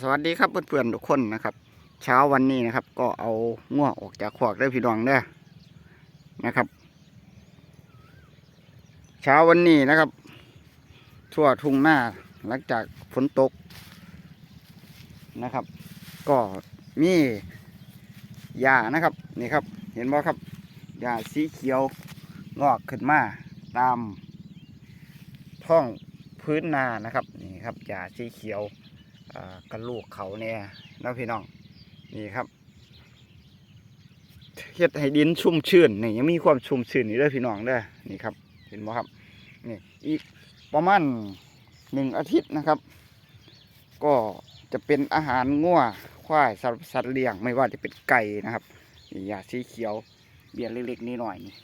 สวัสดีครับเพื่อนๆทุกคนนะครับ เช้าวันนี้นะครับ ก็เอาง่วออกจากขวากได้พี่น้องเด้นะครับ เช้าวันนี้นะครับ ทั่วทุ่งหน้าหลังจากฝนตกนะครับ ก็มีหญ้านะครับนี่ครับ เห็นบ่ครับหญ้าสีเขียวงอกขึ้นมาตามท้องพื้นนานะครับนี่ครับหญ้าสีเขียว กันลูกเขาเนี่ยนะพี่น้องนี่ครับเฮ็ดให้ดินชุ่มชื้นนี่ยังมีความชุ่มชื้นอยู่ด้อพี่น้องเด้อนี่ครับ เห็นไหมครับนี่อีกประมาณหนึ่งอาทิตย์นะครับ ก็จะเป็นอาหารงัวควายสัตว์สัตว์เลี้ยงไม่ว่าจะเป็นไก่นะครับนี่ยาสีเขียวเบี้ยเล็กๆนี่หน่อยนี่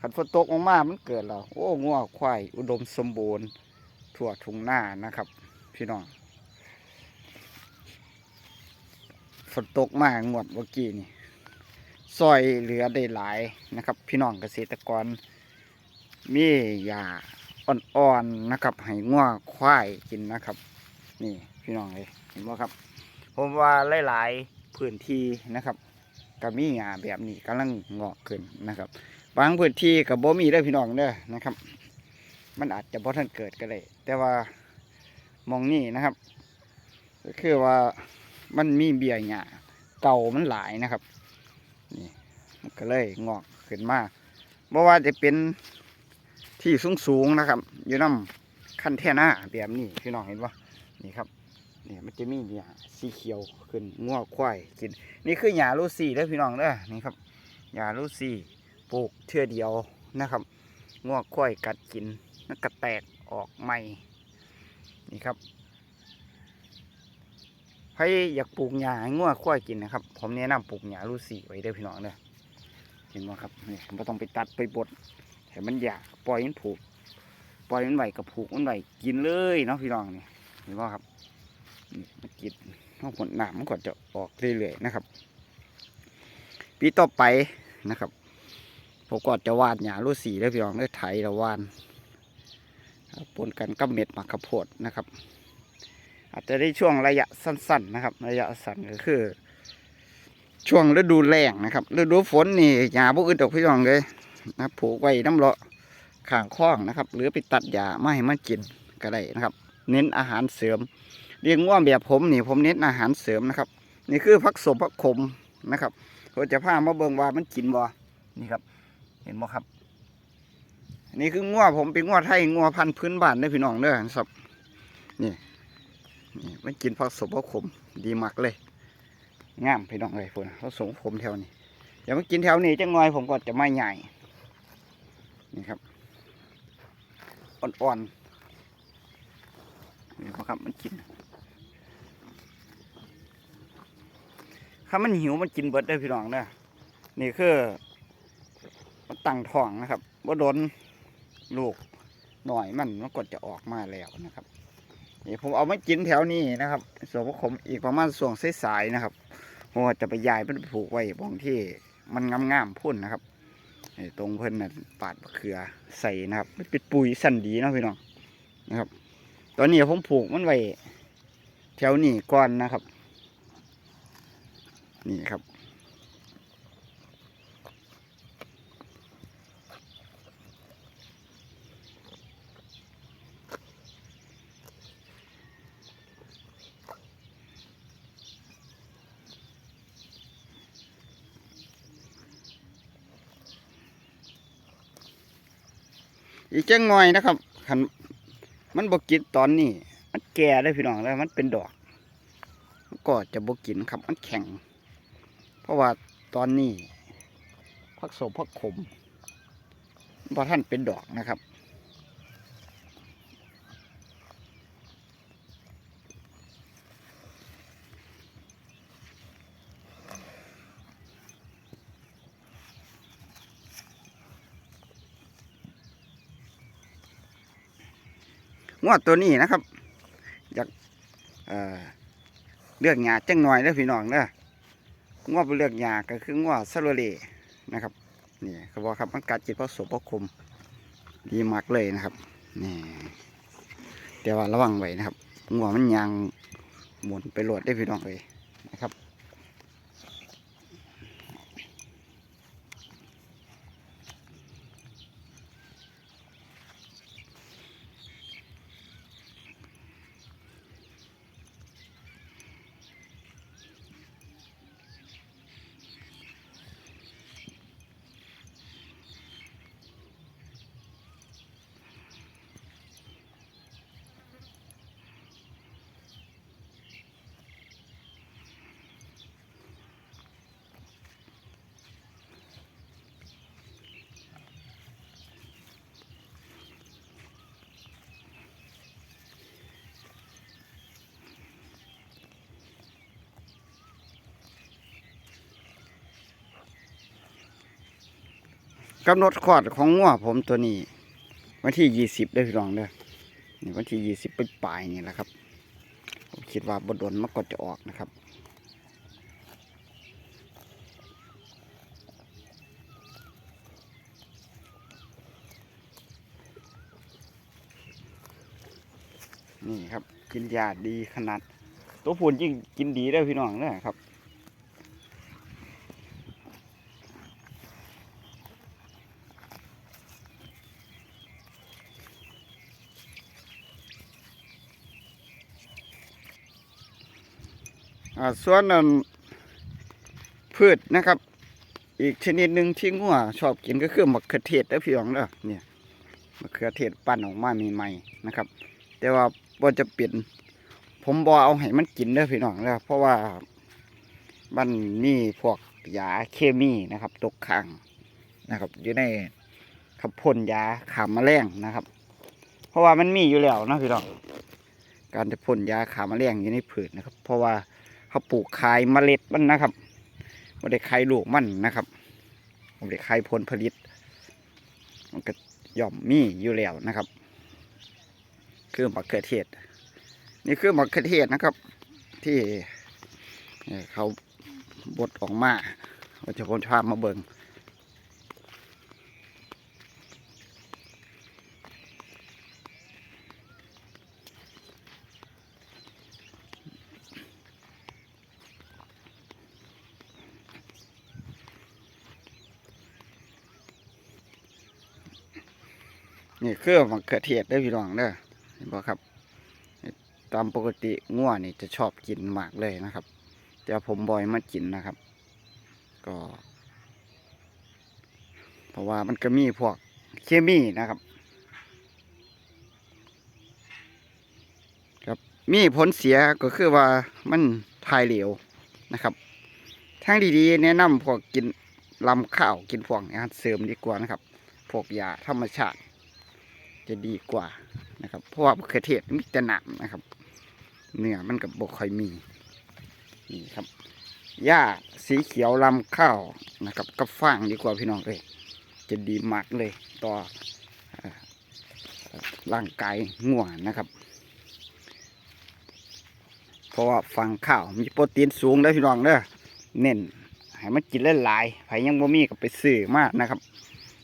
ขันฝนตกลงมามันเกิดแล้วโอ้งัวควายอุดมสมบูรณ์ทั่วทุ่งนานะครับ พี่น้อง ฝนตกมากงวดเมื่อกี้นี่ซอยเหลือได้หลายนะครับ พี่น้องเกษตรกร มียาอ่อนๆนะครับให้ง่วควายกินนะครับ นี่พี่น้องเลยเห็นไหมครับ ผมว่าหลายๆพื้นที่นะครับก็มีหญ้าแบบนี้กำลังงอกขึ้นนะครับ บางพื้นที่กับบ่มีได้พี่น้องเด้อนะครับ มันอาจจะบ่ทันเกิดก็ได้แต่ว่ามองนี่นะครับ ก็คือว่า มันมีเบี้ยหญ้าเก่ามันหลายนะครับ นี่มันก็เลยงอกขึ้นมาเพราะว่าจะเป็นที่สูงสูงๆนะครับ อยู่น้ำคันแท่หน้าแบบนี้พี่น้องเห็นปะนี่ครับนี่มันจะมีหญ้าสีเขียวขึ้นงัวควายกิน นี่คือหญ้าลูซี่เด้อพี่น้องเด้อนี่ครับหญ้าลูซี่ปลูกเทื่อเดียวนะครับงัวควายกัดกินแล้วก็แตกออกใหม่นี่ครับ ใครอยากปลูกหญ้าให้งัวควายกินนะครับ ผมแนะนำปลูกหญ้าลูซี่ไว้เด้อพี่น้องเด้อเห็นไหมครับนี่ไม่ต้องไปตัดไปบดให้มันหยาปล่อยมันผูก ปล่อยมันไหวกับผูกมันไหวกินเลยเนาะพี่น้องนี่เห็นไหมครับนี่มันกินท้องผลหนามมันก็จะออกเรื่อยๆนะครับ ปีต่อไปนะครับผมก็จะวาดหญ้าลูซี่เด้อพี่น้องเด้อไถล้วานปนกันกับเม็ดมากข้าวโพดนะครับ อาจจะได้ช่วงระยะสั้น ๆ นะครับ ระยะสั้นก็คือ ช่วงฤดูแล้งนะครับฤดูฝนนี่หญ้าพวกอื่นดอกพี่น้องเลยนะผูกไว้น้ำเลาะข้างคล้องนะครับ หรือไปตัดหญ้าไม่ให้มันกินก็ได้นะครับ เน้นอาหารเสริมเรียกว่าแบบผมนี่ผมเน้นอาหารเสริมนะครับ นี่คือพักสมพักขมนะครับเราจะพามาเบิงว่ามันกินบ่นี่ครับ เห็นบ่ครับนี่คืองัวผมเป็นงัวไทยงัวพันธุ์พื้นบ้านเด้พี่น้องเด้อครับนี่ มันกินผักสมผักขมดีมากเลยงามพี่น้องเลยพวกนะเขาสมขมแถวนี้อย่ามากินแถวนี้จังหน่อยผมก็จะไม่ใหญ่นี่ครับอ่อนๆนี่ครับมันกินถ้ามันหิวมันกินเบิดได้พี่น้องเด้อนี่คือมันตั้งท้องนะครับว่าโดนลูกหน่อยมันมันก็จะออกมาแล้วนะครับ นี่ผมเอามากินแถวนี้นะครับ ส่วนผมอีกประมาณส่วงสายๆนะครับผมว่าจะไปยายมันผูกไว้บางที่มันงามๆพุ่นนะครับตรงเพิ่นน่ะปาดมะเขือใส่นะครับมันเป็นปุ๋ยสันดีนะพี่น้องนะครับ ตอนนี้ผมผูกมันไว้แถวนี้ก่อนนะครับ นี่ครับ อีกจังหน่อยนะครับขันมันบกินตอนนี้ มันแก่ได้พี่น้องแล้วมันเป็นดอกก็จะบกินครับมันแข็ง เพราะว่าตอนนี้พักโสมพักขมพอท่านเป็นดอกนะครับ งวดตัวนี้นะครับ อยากเเลือกหยาจังหน่อยแล้วพี่น้องเด้งวดไปเลือกหยาก็คืองวดซาโรเลนะครับนี่เขาบอกครับมันกัดจิตพระสพพระคมดีมากเลยนะครับนี่แต่ว่าระวังไว้นะครับงวดมันยางหมุนไปโหลดได้พี่น้องเลย กำหนดคลอดของงัวผมตัวนี้ วันที่ยี่สิบได้พี่น้องเด้อนี่วันที่ยี่สิบปลายนี่แหละครับผมคิดว่าบดนมันก็จะออกนะครับนี่ครับกินยาดีขนาด ตัวพูนยิ่งกินดีได้พี่น้องเด้อครับ ส่วนนั้นพืชนะครับ อีกชนิดหนึ่งที่งัวชอบกินก็คือมะเขือเทศแล้วพี่น้องเด้อเนี่ยมะเขือเทศปั้นออกมาใหม่ๆนะครับ แต่ว่าบ่จะเปลี่ยนผมบ่เอาให้มันกินเด้อพี่น้องเด้อเพราะว่ามันมีพวกยาเคมีนะครับ ตกค้างนะครับ อยู่ในขับพ่นยาขามแมลงนะครับ เพราะว่ามันมีอยู่แล้วนะพี่น้องการจะพ่นยาขามแมลงอยู่ในผืชนะครับ เพราะว่า เขาปลูกขายเมล็ดมันนะครับไม่ได้ขายลูกมันนะครับไม่ได้ขายผลผลิต มันก็ย่อมมีอยู่แล้วนะครับ คือมะเขือเทศ นี่คือมะเขือเทศนะครับ ที่เขาบดออกมาเราจะพ้นภาพมาเบิง นี่คือมะเขือเทศได้พี่น้องเด้อเห็นบ่ครับ ตามปกติง่วนี่จะชอบกินมากเลยนะครับแต่ผมบ่อยมากินนะครับ ก็ เพราะว่ามันก็มีพวกเคมีนะครับ ครับมีผลเสียก็คือว่ามันทายเหลวนะครับทางดีๆแนะนำพวกกินลำข้าวกินพวกอาหารเสริมดีกว่านะครับ พวกยาธรรมชาติ จะดีกว่านะครับ เพราะว่ามะเขือเทศมีแต่หนามนะครับ เนื้อมันกับบกค่อยมีนี่ครับหญ้าสีเขียวลำข้าวนะครับกับฟางดีกว่าพี่น้องเลยจะดีมากเลยต่อร่างกายง่วนะครับ เพราะว่าฟางข้าวมีโปรตีนสูงเด้พี่น้องเด้อเน้นให้มันกินหลายๆไผยังบ่มีก็ไปซื้อมากนะครับ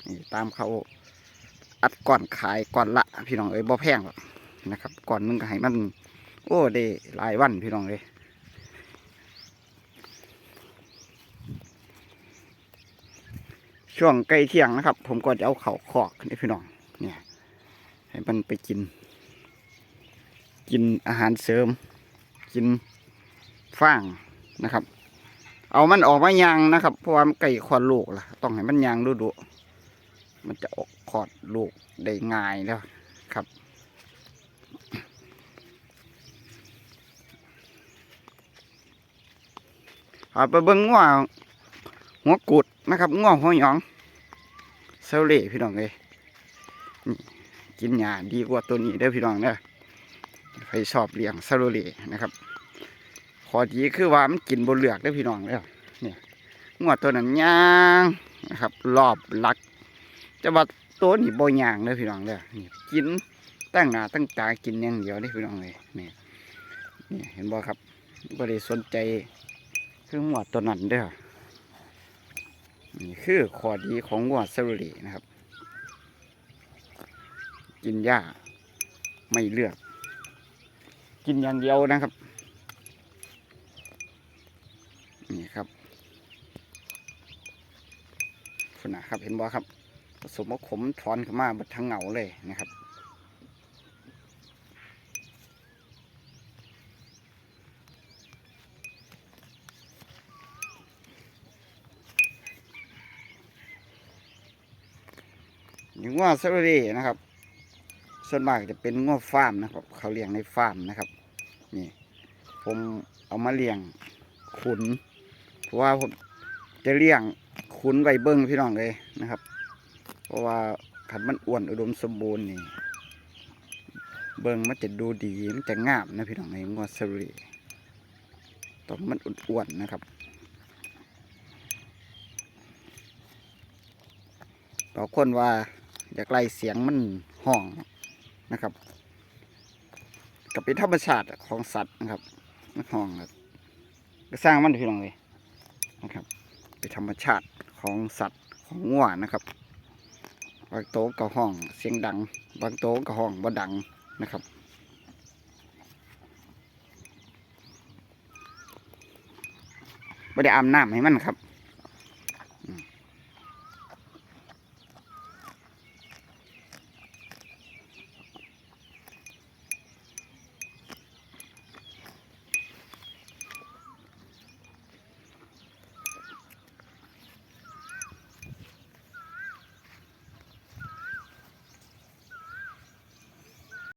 นี่ตามเขา อัดก่อนขายก่อนละ พี่น้องเอ้ยบ่แพงหรอกนะครับ ก่อนหนึงก็ให้มัน โอ้ได้หลายวันพี่น้องเลยช่วงใกล้เที่ยงนะครับ ผมก็จะเอาเขาคอกนี่พี่น้องเนี่ย ให้มันไปกิน กินอาหารเสริม กินฟางนะครับ เอามันออกมายางนะครับ เพราะว่ามันไก่คลอดลูกล่ะ ต้องให้มันยางดูดูๆมันจะออก คลอดลูกได้ง่ายแล้วครับ เอาไปเบิ้งงัวหัวกุดนะครับงัวหัวหยองเซลเล่พี่น้องเลยนี่กินหญ้าดีกว่าตัวนี้เด้อพี่น้องเด้อใครชอบเลี้ยงเซลเล่นะครับขอดีคือว่ามันกินบนเลือกเด้พี่น้องเด้อเนี่ยงัวตัวนั้นย่างนะครับรอบลักจะว่า ตัวนี้บ่ย่างเด้อพี่น้องเด้อนี่กินตั้งหน้าตั้งตากินอย่างเดียวเด้พี่น้องเลยนี่นี่เห็นบ่ครับบ่ได้สนใจคือหัวตัวนั้นเด้อนี่คือข้อดีของหัวเซลลีนะครับ กินหญ้าไม่เลือก กินอย่างเดียวนะครับ นี่ครับคุณนะครับเห็นบ่ครับ ผสมมะขมถอนขึ้นมาบดทั้งเหงาเลยนะครับอย่างว่าซาเรนะครับ ส่วนมากจะเป็นง้อฟาร์มนะครับ เขาเลี้ยงในฟาร์มนะครับ นี่ ผมเอามาเลี้ยงขุน เพราะว่าผมจะเลี้ยงขุนไว้เบิ้งพี่น้องเลยนะครับ เพราะว่าขันมันอ้วนอุดมสมบูรณ์นี่ เบิ้งมันจะดูดีมันจะงามนะพี่น้องไอ้งวดสรีต้องมันอ้วนๆนะครับบางคนว่าอยากไล่เสียงมันห้องนะครับ กับเป็นธรรมชาติของสัตว์นะครับมันห้องครับก็สร้างมันพี่น้องเลยนะครับ เป็นธรรมชาติของสัตว์ของงัวนะครับ บางโต๊ะก็ห้องเสียงดัง บางโต๊ะก็ห้องบ่ดังนะครับ ไม่ได้อาบน้ำให้มันครับ